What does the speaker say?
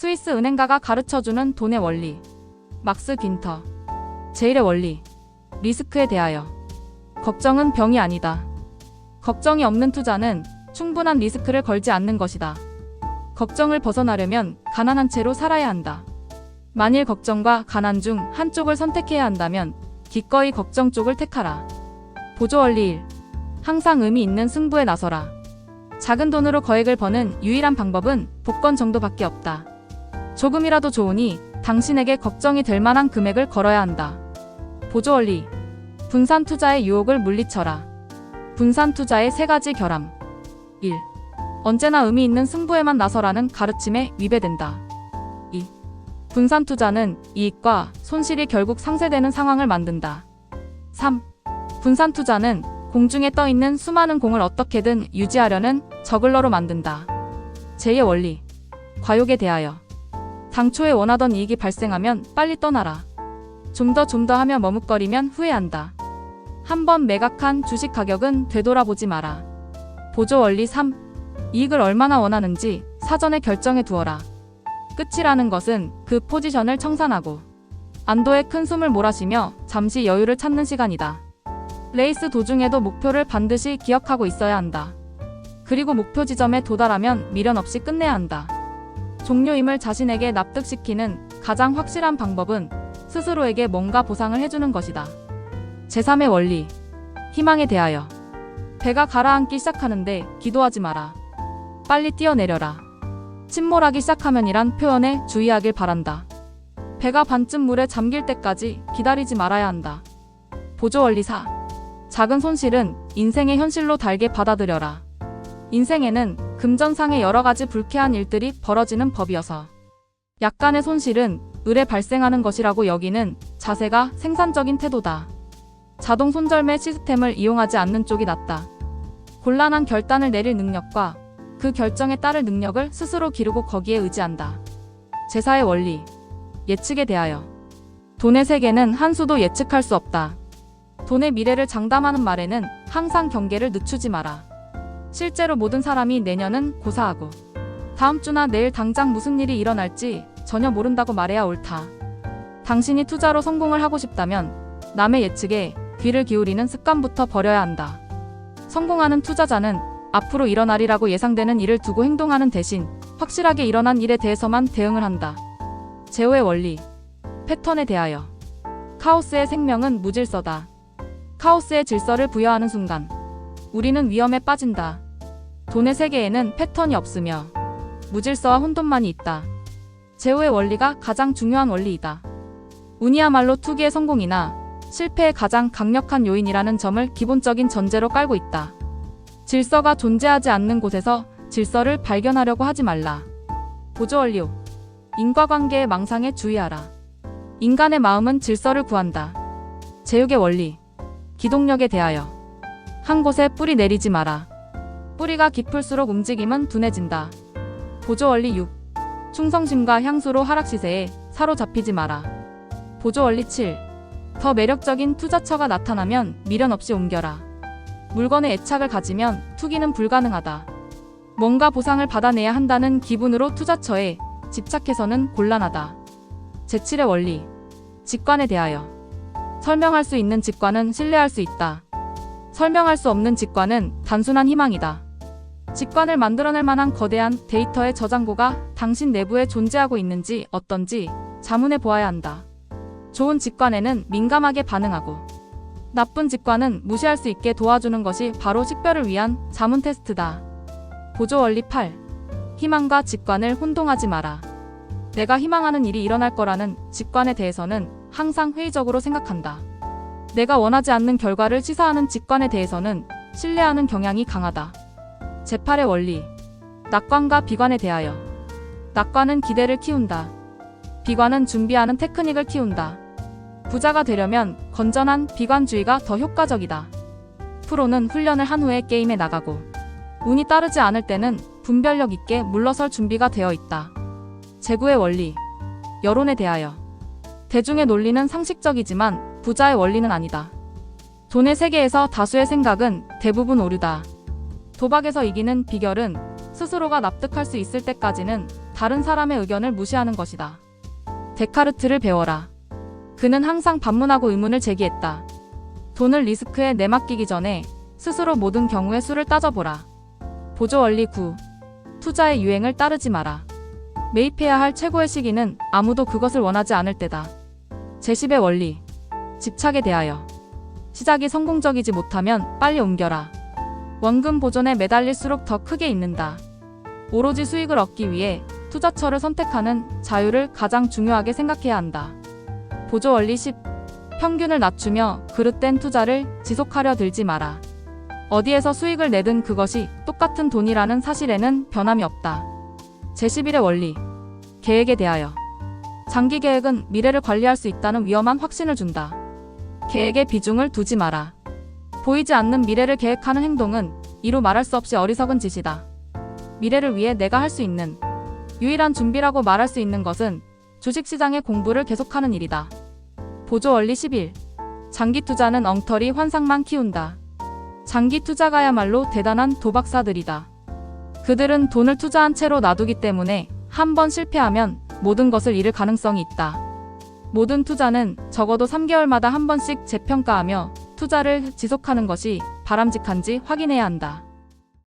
스위스 은행가가 가르쳐주는 돈의 원리. 막스 귄터. 제일의 원리. 리스크에 대하여. 걱정은 병이 아니다. 걱정이 없는 투자는 충분한 리스크를 걸지 않는 것이다. 걱정을 벗어나려면 가난한 채로 살아야 한다. 만일 걱정과 가난 중 한쪽을 선택해야 한다면 기꺼이 걱정 쪽을 택하라. 보조 원리 1. 항상 의미 있는 승부에 나서라. 작은 돈으로 거액을 버는 유일한 방법은 복권 정도밖에 없다. 조금이라도 좋으니 당신에게 걱정이 될 만한 금액을 걸어야 한다. 보조 원리. 분산 투자의 유혹을 물리쳐라. 분산 투자의 세 가지 결함. 1. 언제나 의미 있는 승부에만 나서라는 가르침에 위배된다. 2. 분산 투자는 이익과 손실이 결국 상쇄되는 상황을 만든다. 3. 분산 투자는 공중에 떠 있는 수많은 공을 어떻게든 유지하려는 저글러로 만든다. 제2의 원리. 과욕에 대하여. 당초에 원하던 이익이 발생하면 빨리 떠나라. 좀 더 좀 더 하며 머뭇거리면 후회한다. 한번 매각한 주식 가격은 되돌아보지 마라. 보조 원리 3. 이익을 얼마나 원하는지 사전에 결정해 두어라. 끝이라는 것은 그 포지션을 청산하고 안도의 큰 숨을 몰아쉬며 잠시 여유를 찾는 시간이다. 레이스 도중에도 목표를 반드시 기억하고 있어야 한다. 그리고 목표 지점에 도달하면 미련 없이 끝내야 한다. 종료임을 자신에게 납득시키는 가장 확실한 방법은 스스로에게 뭔가 보상을 해주는 것이다. 제3의 원리. 희망에 대하여. 배가 가라앉기 시작하는데 기도하지 마라. 빨리 뛰어내려라. 침몰하기 시작하면이란 표현에 주의하길 바란다. 배가 반쯤 물에 잠길 때까지 기다리지 말아야 한다. 보조 원리 4. 작은 손실은 인생의 현실로 달게 받아들여라. 인생에는 금전상의 여러 가지 불쾌한 일들이 벌어지는 법이어서 약간의 손실은 을에 발생하는 것이라고 여기는 자세가 생산적인 태도다. 자동 손절매 시스템을 이용하지 않는 쪽이 낫다. 곤란한 결단을 내릴 능력과 그 결정에 따를 능력을 스스로 기르고 거기에 의지한다. 제사의 원리. 예측에 대하여. 돈의 세계는 한 수도 예측할 수 없다. 돈의 미래를 장담하는 말에는 항상 경계를 늦추지 마라. 실제로 모든 사람이 내년은 고사하고 다음 주나 내일 당장 무슨 일이 일어날지 전혀 모른다고 말해야 옳다. 당신이 투자로 성공을 하고 싶다면 남의 예측에 귀를 기울이는 습관부터 버려야 한다. 성공하는 투자자는 앞으로 일어나리라고 예상되는 일을 두고 행동하는 대신 확실하게 일어난 일에 대해서만 대응을 한다. 제호의 원리. 패턴에 대하여. 카오스의 생명은 무질서다. 카오스의 질서를 부여하는 순간 우리는 위험에 빠진다. 돈의 세계에는 패턴이 없으며 무질서와 혼돈만이 있다. 제호의 원리가 가장 중요한 원리이다. 운이야말로 투기의 성공이나 실패의 가장 강력한 요인이라는 점을 기본적인 전제로 깔고 있다. 질서가 존재하지 않는 곳에서 질서를 발견하려고 하지 말라. 보조 원리 5. 인과관계의 망상에 주의하라. 인간의 마음은 질서를 구한다. 제육의 원리. 기동력에 대하여. 한 곳에 뿌리 내리지 마라. 뿌리가 깊을수록 움직임은 둔해진다. 보조 원리 6. 충성심과 향수로 하락 시세에 사로잡히지 마라. 보조 원리 7. 더 매력적인 투자처가 나타나면 미련 없이 옮겨라. 물건에 애착을 가지면 투기는 불가능하다. 뭔가 보상을 받아내야 한다는 기분으로 투자처에 집착해서는 곤란하다. 제7의 원리. 직관에 대하여. 설명할 수 있는 직관은 신뢰할 수 있다. 설명할 수 없는 직관은 단순한 희망이다. 직관을 만들어낼 만한 거대한 데이터의 저장고가 당신 내부에 존재하고 있는지 어떤지 자문해 보아야 한다. 좋은 직관에는 민감하게 반응하고 나쁜 직관은 무시할 수 있게 도와주는 것이 바로 식별을 위한 자문 테스트다. 보조 원리 8. 희망과 직관을 혼동하지 마라. 내가 희망하는 일이 일어날 거라는 직관에 대해서는 항상 회의적으로 생각한다. 내가 원하지 않는 결과를 시사하는 직관에 대해서는 신뢰하는 경향이 강하다. 제8의 원리. 낙관과 비관에 대하여. 낙관은 기대를 키운다. 비관은 준비하는 테크닉을 키운다. 부자가 되려면 건전한 비관주의가 더 효과적이다. 프로는 훈련을 한 후에 게임에 나가고 운이 따르지 않을 때는 분별력 있게 물러설 준비가 되어 있다. 제구의 원리. 여론에 대하여. 대중의 논리는 상식적이지만 부자의 원리는 아니다. 돈의 세계에서 다수의 생각은 대부분 오류다. 도박에서 이기는 비결은 스스로가 납득할 수 있을 때까지는 다른 사람의 의견을 무시하는 것이다. 데카르트를 배워라. 그는 항상 반문하고 의문을 제기했다. 돈을 리스크에 내맡기기 전에 스스로 모든 경우의 수를 따져보라. 보조 원리 9. 투자의 유행을 따르지 마라. 매입해야 할 최고의 시기는 아무도 그것을 원하지 않을 때다. 제10의 원리. 집착에 대하여. 시작이 성공적이지 못하면 빨리 옮겨라. 원금 보존에 매달릴수록 더 크게 잊는다. 오로지 수익을 얻기 위해 투자처를 선택하는 자유를 가장 중요하게 생각해야 한다. 보조 원리 10. 평균을 낮추며 그릇된 투자를 지속하려 들지 마라. 어디에서 수익을 내든 그것이 똑같은 돈이라는 사실에는 변함이 없다. 제11의 원리. 계획에 대하여. 장기 계획은 미래를 관리할 수 있다는 위험한 확신을 준다. 계획에 비중을 두지 마라. 보이지 않는 미래를 계획하는 행동은 이루 말할 수 없이 어리석은 짓이다. 미래를 위해 내가 할 수 있는 유일한 준비라고 말할 수 있는 것은 주식시장의 공부를 계속하는 일이다. 보조 원리 11. 장기 투자는 엉터리 환상만 키운다. 장기 투자가야말로 대단한 도박사들이다. 그들은 돈을 투자한 채로 놔두기 때문에 한 번 실패하면 모든 것을 잃을 가능성이 있다. 모든 투자는 적어도 3개월마다 한 번씩 재평가하며 투자를 지속하는 것이 바람직한지 확인해야 한다.